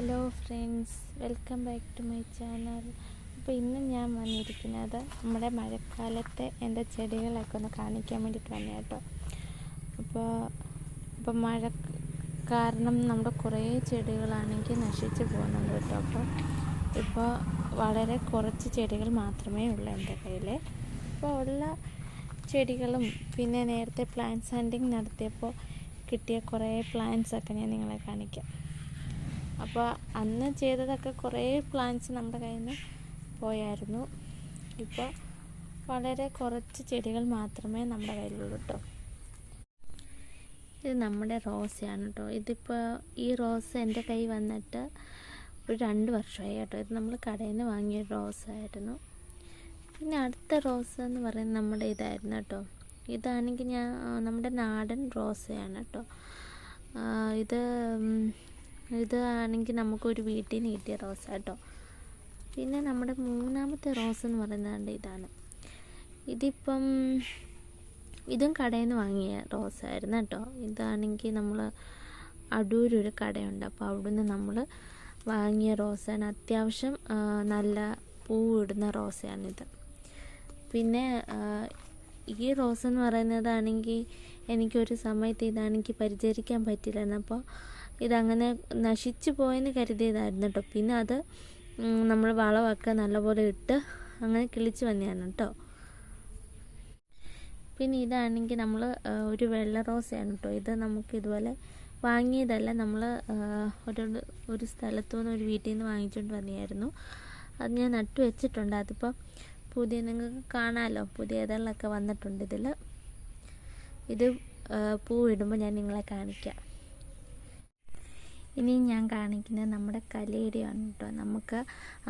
Hello friends welcome back to my channel അപ്പോൾ ഇന്ന് ഞാൻ വന്നിരിക്കുന്നത് നമ്മുടെ മഴക്കാലത്തെ എന്റെ ചെടികളൊക്കെ ഒന്ന് കാണിക്കാൻ വേണ്ടിയിട്ട് വന്നേ കേട്ടോ അപ്പോൾ ഇപ്പോൾ മഴ കാരണം നമ്മുടെ കുറേ ചെടികളാണെങ്കിൽ നശിച്ചു പോകുന്നുണ്ട് കേട്ടോ അപ്പോൾ ഇപ്പോൾ വളരെ കുറച്ച് ചെടികൾ മാത്രമേ ഉള്ളൂ എന്റെ കയ്യിൽ അപ്പോൾ ഉള്ള ചെടികളും പിന്നെ നേരത്തെ പ്ലാന്റ്സ് സാൻഡിങ് നടത്തിയപ്പോൾ കിട്ടിയ കുറേ പ്ലാന്റ്സൊക്കെ ഞാൻ നിങ്ങളെ കാണിക്കാം. അപ്പോൾ അന്ന് ചെയ്തതൊക്കെ കുറേ പ്ലാന്റ്സ് നമ്മുടെ കയ്യിൽ നിന്ന് പോയായിരുന്നു. ഇപ്പോൾ വളരെ കുറച്ച് ചെടികൾ മാത്രമേ നമ്മുടെ കയ്യിലുള്ളൂ കേട്ടോ ഇത് നമ്മുടെ റോസയാണ് കേട്ടോ ഇതിപ്പോൾ ഈ റോസ് എന്റെ കൈ വന്നിട്ട് ഒരു രണ്ട് വർഷമായി കേട്ടോ ഇത് നമ്മൾ കടയിൽ നിന്ന് വാങ്ങിയ റോസായിരുന്നു. പിന്നെ അടുത്ത റോസ് എന്ന് പറയുന്നത് നമ്മുടെ ഇതായിരുന്നു കേട്ടോ ഇതാണെങ്കിൽ ഞാൻ നമ്മുടെ നാടൻ റോസയാണ് കേട്ടോ ഇത് ഉം, ഇത് ആണെങ്കിൽ നമുക്കൊരു വീട്ടിൽ നിന്ന് കിട്ടിയ റോസ് കേട്ടോ. പിന്നെ നമ്മുടെ മൂന്നാമത്തെ റോസ് എന്ന് പറയുന്നത് ഇതാണ്. ഇതിപ്പം ഇതും കടയിൽ നിന്ന് വാങ്ങിയ റോസായിരുന്നു കേട്ടോ. ഇതാണെങ്കിൽ നമ്മൾ അടൂരൊരു കടയുണ്ട്. അപ്പോൾ അവിടുന്ന് നമ്മൾ വാങ്ങിയ റോസാണ് അത്യാവശ്യം നല്ല നല്ല പൂവിടുന്ന റോസയാണിത് പിന്നെ ഈ റോസ് എന്ന് പറയുന്നതാണെങ്കിൽ എനിക്കൊരു സമയത്ത് ഇതാണെങ്കിൽ പരിചരിക്കാൻ പറ്റില്ലായിരുന്നു. അപ്പോൾ ഇതങ്ങനെ നശിച്ചു പോയെന്ന് കരുതിയതായിരുന്നു കേട്ടോ പിന്നെ അത് നമ്മൾ വളമൊക്കെ നല്ലപോലെ ഇട്ട് അങ്ങനെ കിളിച്ച് വന്നതാണ് കേട്ടോ പിന്നെ ഇതാണെങ്കിൽ നമ്മൾ ഒരു വെള്ള റോസയാണ് കേട്ടോ ഇത് നമുക്ക് ഇതുപോലെ വാങ്ങിയതല്ല. നമ്മൾ ഒരു ഒരു സ്ഥലത്തു നിന്ന് ഒരു വീട്ടിൽ നിന്ന് വാങ്ങിച്ചുകൊണ്ട് വന്നതായിരുന്നു അത് ഞാൻ നട്ടു വെച്ചിട്ടുണ്ട്. അതിപ്പോൾ പുതിയ നിങ്ങൾക്ക് കാണാമല്ലോ പുതിയ ഇതളൊക്കെ വന്നിട്ടുണ്ട് ഇതിൽ ഇത് പൂവിടുമ്പോൾ ഞാൻ നിങ്ങളെ കാണിക്കാം. ഇനി ഞാൻ കാണിക്കുന്നത് നമ്മുടെ കലയുടെയാണ് കേട്ടോ നമുക്ക്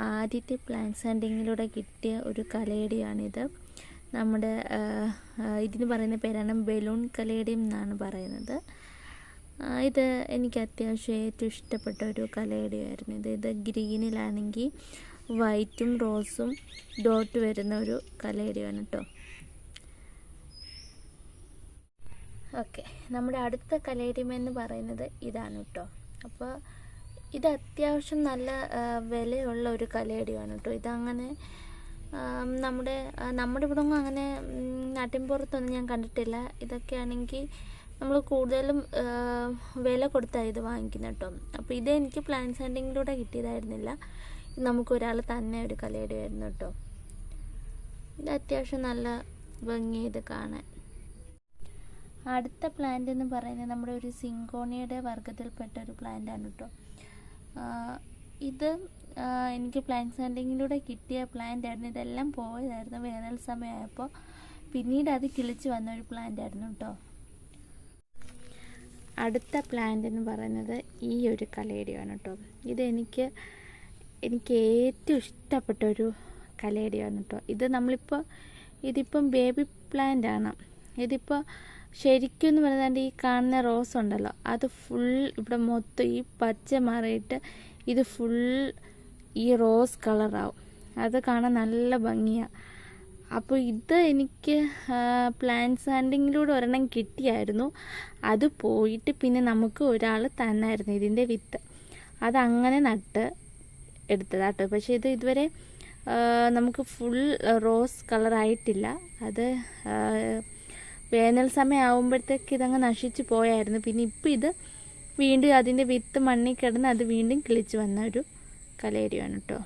ആദ്യത്തെ പ്ലാന്റ്സ് ഹണ്ടിങ്ങിലൂടെ കിട്ടിയ ഒരു കലയുടെയാണിത് നമ്മുടെ ഇതിന് പറയുന്ന പേരാണ് ബലൂൺ കലയുടെയും എന്നാണ് പറയുന്നത്. ഇത് എനിക്ക് അത്യാവശ്യം ഏറ്റവും ഇഷ്ടപ്പെട്ട ഒരു കലയുടെയായിരുന്നു ഇത് ഇത് ഗ്രീനിലാണെങ്കിൽ വൈറ്റും റോസും ഡോട്ട് വരുന്ന ഒരു കലയുടെയാണ് കേട്ടോ ഓക്കെ. നമ്മുടെ അടുത്ത കലേഡിയം എന്ന് പറയുന്നത് ഇതാണ് കേട്ടോ അപ്പോൾ ഇത് അത്യാവശ്യം നല്ല വിലയുള്ള ഒരു കലയടിയാണ് കേട്ടോ ഇതങ്ങനെ നമ്മുടെ നമ്മുടെ ഇവിടെ ഒന്നും അങ്ങനെ നാട്ടിൻപുറത്തൊന്നും ഞാൻ കണ്ടിട്ടില്ല. ഇതൊക്കെ ആണെങ്കിൽ നമ്മൾ കൂടുതലും വില കൊടുത്താണ് ഇത് വാങ്ങിക്കുന്നത് കേട്ടോ അപ്പോൾ ഇത് എനിക്ക് പ്ലാൻ കിട്ടിയതായിരുന്നില്ല. നമുക്കൊരാൾ തന്നെ ഒരു കലയടിയായിരുന്നു കേട്ടോ ഇത് അത്യാവശ്യം നല്ല ഭംഗി ഇത് കാണാൻ. അടുത്ത പ്ലാന്റ് എന്ന് പറയുന്നത് നമ്മുടെ ഒരു സിങ്കോണിയുടെ വർഗത്തിൽപ്പെട്ട ഒരു പ്ലാന്റാണ് കേട്ടോ ഇത് എനിക്ക് പ്ലാന്റ് സാൻഡിങ്ങിലൂടെ കിട്ടിയ പ്ലാന്റ് ആയിരുന്നു. ഇതെല്ലാം പോയതായിരുന്നു. വേനൽ സമയമായപ്പോൾ പിന്നീട് അത് കിളിച്ച് വന്ന ഒരു പ്ലാന്റ് ആയിരുന്നു കേട്ടോ അടുത്ത പ്ലാന്റ് എന്ന് പറയുന്നത് ഈ ഒരു കലേഡിയാണ് കേട്ടോ ഇതെനിക്ക് എനിക്ക് ഏറ്റവും ഇഷ്ടപ്പെട്ട ഒരു കലേഡിയാണ് കേട്ടോ ഇത് നമ്മളിപ്പോൾ ഇതിപ്പം ബേബി പ്ലാന്റ് ആണ്. ഇതിപ്പോൾ ശരിക്കും എന്ന് പറഞ്ഞാൽ ഈ കാണുന്ന റോസ് ഉണ്ടല്ലോ അത് ഫുൾ ഇവിടെ മൊത്തം ഈ പച്ച മാറിയിട്ട് ഇത് ഫുൾ ഈ റോസ് കളറാവും അത് കാണാൻ നല്ല ഭംഗിയാണ് അപ്പോൾ ഇത് എനിക്ക് പ്ലാന്റ്സ് ഹാൻഡിങ്ങിലൂടെ ഒരെണ്ണം കിട്ടിയായിരുന്നു. അത് പോയിട്ട് പിന്നെ നമുക്ക് ഒരാൾ തന്നായിരുന്നു ഇതിന്റെ വിത്ത്. അതങ്ങനെ നട്ട് എടുത്തതാട്ടോ. പക്ഷേ ഇത് ഇതുവരെ നമുക്ക് ഫുൾ റോസ് കളറായിട്ടില്ല അത് വേനൽ സമയം ആകുമ്പോഴത്തേക്ക് ഇതങ്ങ് നശിച്ചു പോയായിരുന്നു. പിന്നെ ഇപ്പം ഇത് വീണ്ടും അതിന്റെ വിത്ത് മണ്ണിൽ കിടന്ന് അത് വീണ്ടും കിളിച്ച് വന്ന ഒരു കലേരിയാണ് കേട്ടോ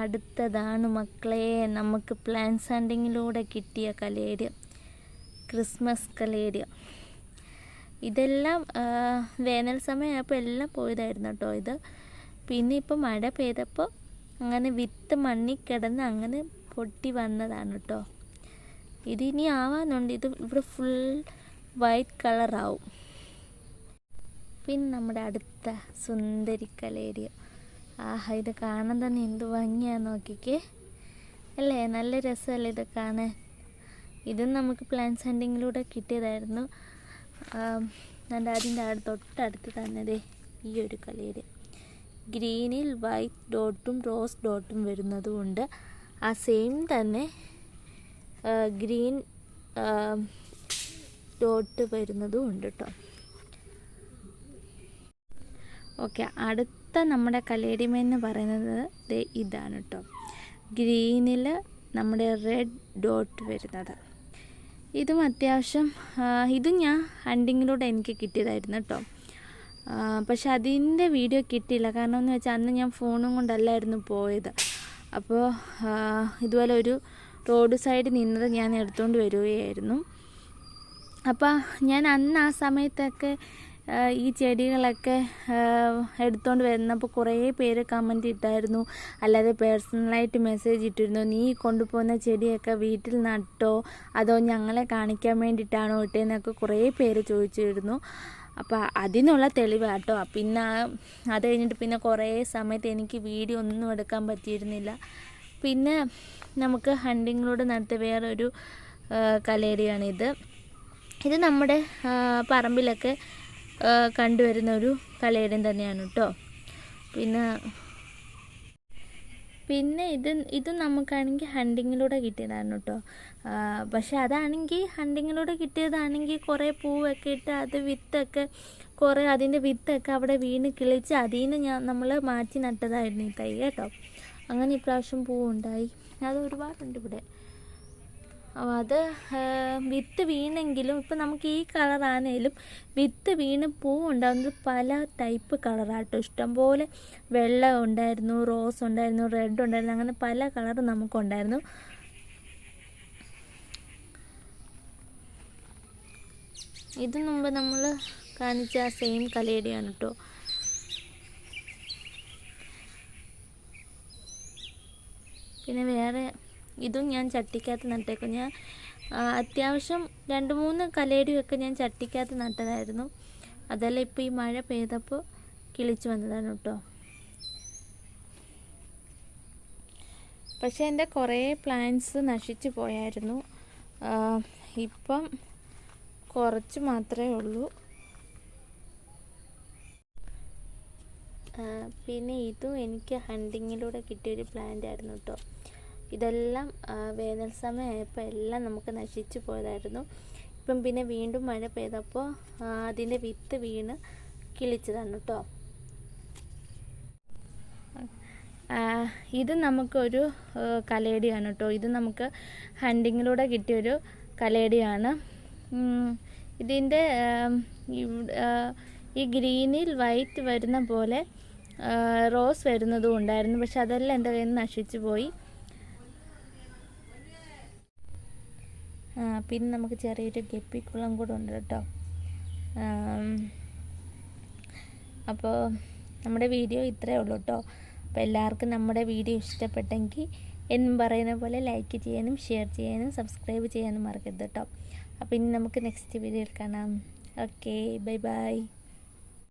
അടുത്തതാണ് മക്കളെ നമുക്ക് പ്ലാൻ സാൻഡിങ്ങിലൂടെ കിട്ടിയ കലേരിയ ക്രിസ്മസ് കലേരിയ. ഇതെല്ലാം വേനൽ സമയമായപ്പോൾ എല്ലാം പോയതായിരുന്നു കേട്ടോ ഇത്. പിന്നെ ഇപ്പോൾ മഴ പെയ്തപ്പോൾ അങ്ങനെ വിത്ത് മണ്ണിൽ കിടന്ന് അങ്ങനെ പൊട്ടി വന്നതാണ് കേട്ടോ ഇതിനി ആവാനുണ്ട്. ഇത് ഇവിടെ ഫുൾ വൈറ്റ് കളറാവും പിന്നെ നമ്മുടെ അടുത്ത സുന്ദരി കലേരിയ ആഹാ ഇത് കാണാൻ തന്നെ എന്ത് ഭംഗിയാന്ന് നോക്കിക്കേ. അല്ലേ? നല്ല രസമല്ലേ ഇത് കാണാൻ? ഇതും നമുക്ക് പ്ലാന്റ്സ് ഹണ്ടിങ്ങിലൂടെ കിട്ടിയതായിരുന്നു. എന്റെ അതിന്റെ അടുത്ത് തൊട്ടടുത്ത് തന്നെ ദേ ഈ ഒരു കലേരിയ ഗ്രീനിൽ വൈറ്റ് ഡോട്ടും റോസ് ഡോട്ടും വരുന്നതുകൊണ്ട് ആ സെയിം തന്നെ ഗ്രീൻ ഡോട്ട് വരുന്നതും ഉണ്ട് കേട്ടോ ഓക്കെ അടുത്ത നമ്മുടെ കലേഡിമ എന്ന് പറയുന്നത് ഇതാണ് കേട്ടോ ഗ്രീനിൽ നമ്മുടെ റെഡ് ഡോട്ട് വരുന്നത്. ഇതും അത്യാവശ്യം ഇതും ഞാൻ ഹണ്ടിങ്ങിലൂടെ എനിക്ക് കിട്ടിയതായിരുന്നു കേട്ടോ പക്ഷെ അതിന്റെ വീഡിയോ കിട്ടിയില്ല. കാരണം എന്ന് വെച്ചാൽ അന്ന് ഞാൻ ഫോണും കൊണ്ടല്ലായിരുന്നു പോയത്. അപ്പോൾ ഇതുപോലെ ഒരു റോഡ് സൈഡിൽ നിന്നത് ഞാൻ എടുത്തുകൊണ്ട് വരികയായിരുന്നു. അപ്പോൾ ഞാൻ അന്ന് ആ സമയത്തൊക്കെ ഈ ചെടികളൊക്കെ എടുത്തുകൊണ്ട് വരുന്നപ്പോൾ കുറേ പേര് കമന്റ് ഇട്ടായിരുന്നു. അല്ലാതെ പേഴ്സണലായിട്ട് മെസ്സേജ് ഇട്ടിരുന്നു. നീ കൊണ്ടുപോകുന്ന ചെടിയൊക്കെ വീട്ടിൽ നട്ടോ? അതോ ഞങ്ങളെ കാണിക്കാൻ വേണ്ടിയിട്ടാണോ ഇട്ടേന്നൊക്കെ കുറേ പേര് ചോദിച്ചിരുന്നു. അപ്പോൾ അതിനുള്ള തെളിവാട്ടോ പിന്നെ അത് കഴിഞ്ഞിട്ട് പിന്നെ കുറേ സമയത്ത് എനിക്ക് വീഡിയോ ഒന്നും എടുക്കാൻ പറ്റിയിരുന്നില്ല. പിന്നെ നമുക്ക് ഹണ്ടിങ്ങിലൂടെ നടത്തിയ വേറൊരു കലേരിയാണിത്. ഇത് നമ്മുടെ പറമ്പിലൊക്കെ കണ്ടുവരുന്ന ഒരു കലേരി തന്നെയാണ് കേട്ടോ പിന്നെ പിന്നെ ഇത് ഇത് നമുക്കാണെങ്കിൽ ഹണ്ടിങ്ങിലൂടെ കിട്ടിയതാണ് കേട്ടോ പക്ഷെ അതാണെങ്കിൽ ഹണ്ടിങ്ങിലൂടെ കിട്ടിയതാണെങ്കിൽ കുറേ പൂവൊക്കെ ഇട്ട് അത് വിത്തൊക്കെ കുറേ അതിന്റെ വിത്തൊക്കെ അവിടെ വീണ് കിളിച്ച് അതിൽ നിന്ന് ഞാൻ നമ്മൾ മാറ്റി നട്ടതായിരുന്നു ഈ തൈ കേട്ടോ. അങ്ങനെ ഇപ്രാവശ്യം പൂവുണ്ടായി. അത് ഒരുപാടുണ്ട് ഇവിടെ. അത് വിത്ത് വീണെങ്കിലും ഇപ്പം നമുക്ക് ഈ കളറാണേലും വിത്ത് വീണ് പൂ ഉണ്ടാകുന്നത് പല ടൈപ്പ് കളറാട്ടോ. ഇഷ്ടംപോലെ വെള്ള ഉണ്ടായിരുന്നു റോസ് ഉണ്ടായിരുന്നു റെഡ് ഉണ്ടായിരുന്നു അങ്ങനെ പല കളർ നമുക്കുണ്ടായിരുന്നു. ഇത് മുമ്പ് നമ്മൾ കാണിച്ച ആ സെയിം കലയുടെയാണ് കേട്ടോ പിന്നെ വേറെ ഇതും ഞാൻ ചട്ടിക്കകത്ത് നട്ടേക്കും. ഞാൻ അത്യാവശ്യം രണ്ട് മൂന്ന് കലേടിയൊക്കെ ഞാൻ ചട്ടിക്കകത്ത് നട്ടതായിരുന്നു. അതെല്ലാം ഇപ്പോൾ ഈ മഴ പെയ്തപ്പോൾ കിളിച്ചു വന്നതാണ് കേട്ടോ. പക്ഷേ എന്റെ കുറേ പ്ലാന്റ്സ് നശിച്ചു പോയായിരുന്നു. ഇപ്പം കുറച്ച് മാത്രമേ ഉള്ളൂ. പിന്നെ ഇതും എനിക്ക് ഹണ്ടിങ്ങിലൂടെ കിട്ടിയൊരു പ്ലാന്റ് ആയിരുന്നു കേട്ടോ ഇതെല്ലാം വേനൽ സമയമായപ്പോൾ എല്ലാം നമുക്ക് നശിച്ചു പോയതായിരുന്നു. ഇപ്പം പിന്നെ വീണ്ടും മഴ പെയ്തപ്പോൾ അതിന്റെ വിത്ത് വീണ് കിളിച്ചതാണ് കേട്ടോ ഇത് നമുക്കൊരു കലേടിയാണ് കേട്ടോ ഇത് നമുക്ക് ഹണ്ടിങ്ങിലൂടെ കിട്ടിയൊരു കലേടിയാണ്. ഇതിന്റെ ആം, ഇവ്- ആ, ഈ ഗ്രീനിൽ വൈറ്റ് വരുന്ന പോലെ റോസ് വരുന്നതും ഉണ്ടായിരുന്നു. പക്ഷെ അതെല്ലാം എന്റെ കയ്യിൽ നിന്ന് നശിച്ചു പോയി. പിന്നെ നമുക്ക് ചെറിയൊരു ഗപ്പിക്കുളം കൂടെ ഉണ്ട് കേട്ടോ. അപ്പോൾ നമ്മുടെ വീഡിയോ ഇത്രയേ ഉള്ളൂ കേട്ടോ. അപ്പോൾ എല്ലാവർക്കും നമ്മുടെ വീഡിയോ ഇഷ്ടപ്പെട്ടെങ്കിൽ എന്നും പറയുന്ന പോലെ ലൈക്ക് ചെയ്യാനും ഷെയർ ചെയ്യാനും സബ്സ്ക്രൈബ് ചെയ്യാനും മറക്കരുത് കേട്ടോ. അപ്പോൾ ഇനി നമുക്ക് നെക്സ്റ്റ് വീഡിയോയിൽ കാണാം. Okay bye bye